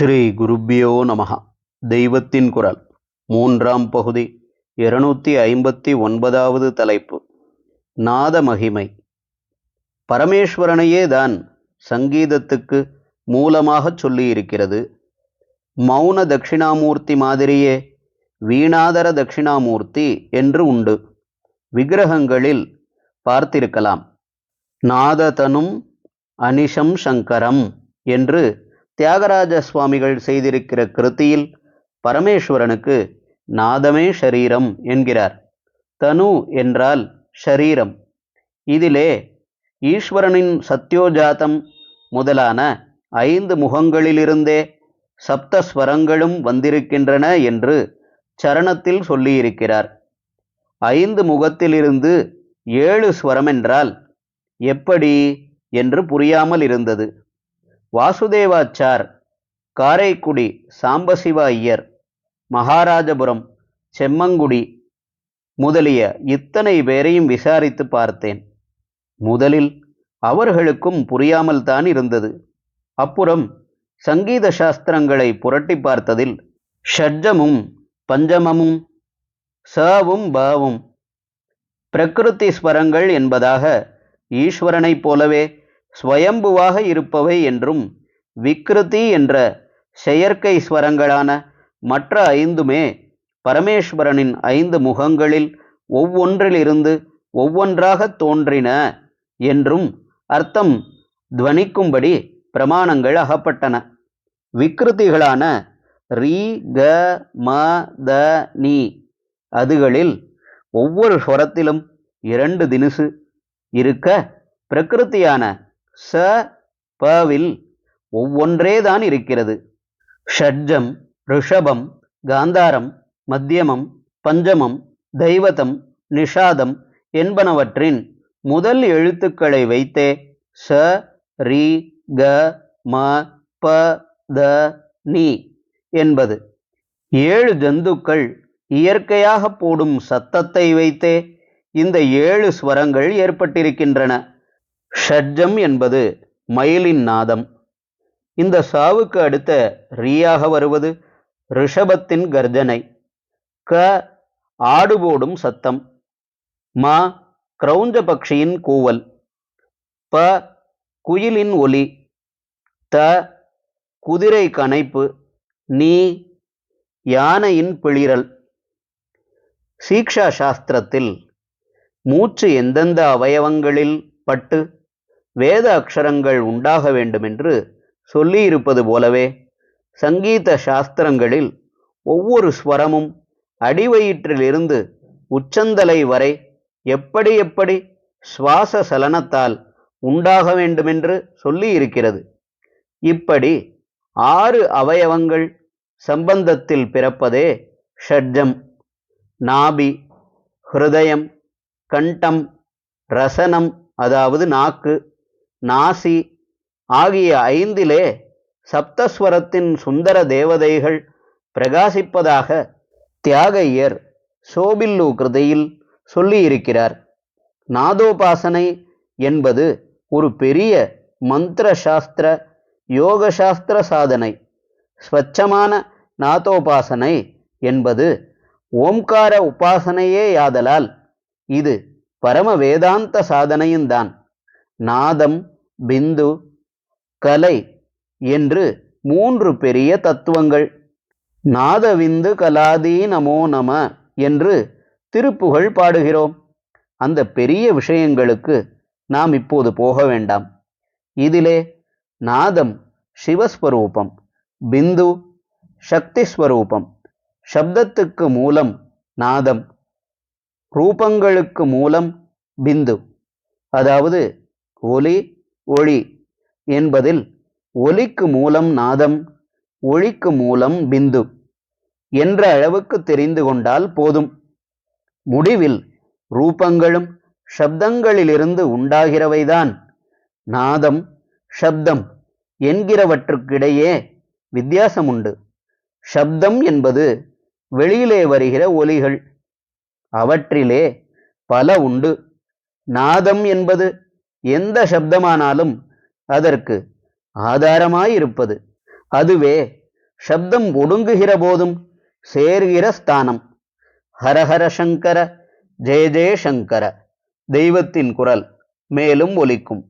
ஸ்ரீ குருப்பியோ நமஹ. தெய்வத்தின் குரல். மூன்றாம் பகுதி. இருநூத்தி ஐம்பத்தி ஒன்பதாவது தலைப்பு. நாத மகிமை. பரமேஸ்வரனையே தான் சங்கீதத்துக்கு மூலமாகச் சொல்லியிருக்கிறது. மௌன தட்சிணாமூர்த்தி மாதிரியே வீணாதர தட்சிணாமூர்த்தி என்று உண்டு. விக்கிரகங்களில் பார்த்திருக்கலாம். நாததனும் அனிஷம் சங்கரம் என்று தியாகராஜ சுவாமிகள் செய்திருக்கிற கிருத்தியில் பரமேஸ்வரனுக்கு நாதமே ஷரீரம் என்கிறார். தனு என்றால் ஷரீரம். இதிலே ஈஸ்வரனின் சத்யோஜாதம் முதலான ஐந்து முகங்களிலிருந்தே சப்தஸ்வரங்களும் வந்திருக்கின்றன என்று சரணத்தில் சொல்லியிருக்கிறார். ஐந்து முகத்திலிருந்து ஏழு ஸ்வரம் என்றால் எப்படி என்று புரியாமல் இருந்தது. வாசுதேவாச்சார் காரைக்குடி சாம்பசிவ ஐயர் மகாராஜபுரம் செம்மங்குடி முதலிய இத்தனை பேரையும் விசாரித்து பார்த்தேன். முதலில் அவர்களுக்கும் புரியாமல் தான் இருந்தது. அப்புறம் சங்கீத சாஸ்திரங்களை புரட்டி பார்த்ததில் ஷட்ஜமும் பஞ்சமமும் சவும் பாவும் பிரகிருதி ஸ்வரங்கள் என்பதாக ஈஸ்வரனைப் போலவே ஸ்வயம்புவாக இருப்பவை என்றும் விக்ருதி என்ற செயற்கை ஸ்வரங்களான மற்ற ஐந்துமே பரமேஸ்வரனின் ஐந்து முகங்களில் ஒவ்வொன்றிலிருந்து ஒவ்வொன்றாக தோன்றின என்றும் அர்த்தம் துவனிக்கும்படி பிரமாணங்கள் அகப்பட்டன. விக்ருதிகளான ரீ க ம த நீ அதுகளில் ஒவ்வொரு ஸ்வரத்திலும் இரண்டு தினுசு இருக்க பிரகிருத்தியான ச பவில் ஒவ்வொன்றேதான் இருக்கிறது. ஷட்ஜம் ரிஷபம் காந்தாரம் மத்தியமம் பஞ்சமம் தெய்வதம் நிஷாதம் என்பனவற்றின் முதல் எழுத்துக்களை வைத்தே ச ரி க ம ப த நீ என்பது. ஏழு ஜந்துக்கள் இயற்கையாக போடும் சத்தத்தை வைத்தே இந்த ஏழு ஸ்வரங்கள் ஏற்பட்டிருக்கின்றன. ஷட்ஜம் என்பது மயிலின் நாதம். இந்த சாவுக்கு அடுத்த ரீயாக வருவது ரிஷபத்தின் கர்ஜனை. க ஆடுபோடும் சத்தம். மா கிரௌஞ்ச பக்ஷியின் கூவல். ப குயிலின் ஒலி. த குதிரை கனைப்பு நீ யானையின் பிளிரல். சீக்ஷா சாஸ்திரத்தில் மூச்சு எந்தெந்த அவயவங்களில் பட்டு வேத அக்ஷரங்கள் உண்டாக வேண்டுமென்று சொல்லியிருப்பது போலவே சங்கீத சாஸ்திரங்களில் ஒவ்வொரு ஸ்வரமும் அடிவயிற்றிலிருந்து உச்சந்தலை வரை எப்படி எப்படி சுவாச சலனத்தால் உண்டாக வேண்டுமென்று சொல்லியிருக்கிறது. இப்படி ஆறு அவயவங்கள் சம்பந்தத்தில் பிறப்பதே ஷட்ஜம் நாபி ஹிருதயம் கண்டம் ரசனம் அதாவது நாக்கு நாசி ஆகிய ஐந்திலே சப்தஸ்வரத்தின் சுந்தர தேவதைகள் பிரகாசிப்பதாக தியாகையர் சோபில்லு கிருதையில் சொல்லியிருக்கிறார். நாதோபாசனை என்பது ஒரு பெரிய மந்திர சாஸ்திர யோக சாஸ்திர சாதனை. ஸ்வச்சமான நாதோபாசனை என்பது ஓம்கார உபாசனையே யாதலால் இது பரம வேதாந்த சாதனையும்தான். நாதம் பிந்து கலை என்று மூன்று பெரிய தத்துவங்கள். நாதவிந்து கலாதி நமோ நம என்று திருப்புகழ் பாடுகிறோம். அந்த பெரிய விஷயங்களுக்கு நாம் இப்போது போக வேண்டாம். இதிலே நாதம் சிவஸ்வரூபம் பிந்து சக்தி ஸ்வரூபம் சப்தத்துக்கு மூலம் நாதம் ரூபங்களுக்கு மூலம் பிந்து அதாவது ஒலி ஒளி என்பதில் ஒலிக்கு மூலம் நாதம் ஒளிக்கு மூலம் பிந்து என்ற அளவுக்கு தெரிந்து கொண்டால் போதும். முடிவில் ரூபங்களும் சப்தங்களிலிருந்து உண்டாகிறவைதான். நாதம் சப்தம் என்கிறவற்றுக்கிடையே வித்தியாசம் உண்டு சப்தம் என்பது வெளியிலே வருகிற ஒலிகள். அவற்றிலே பல உண்டு. நாதம் என்பது எந்த சப்தமானாலும் அதற்கு ஆதாரமாயிருப்பது. அதுவே சப்தம் ஒடுங்குகிற போதும் சேர்கிற ஸ்தானம். ஹரஹர சங்கர ஜெய ஜெய சங்கர தெய்வத்தின் குரல் மேலும் ஒலிக்கும்.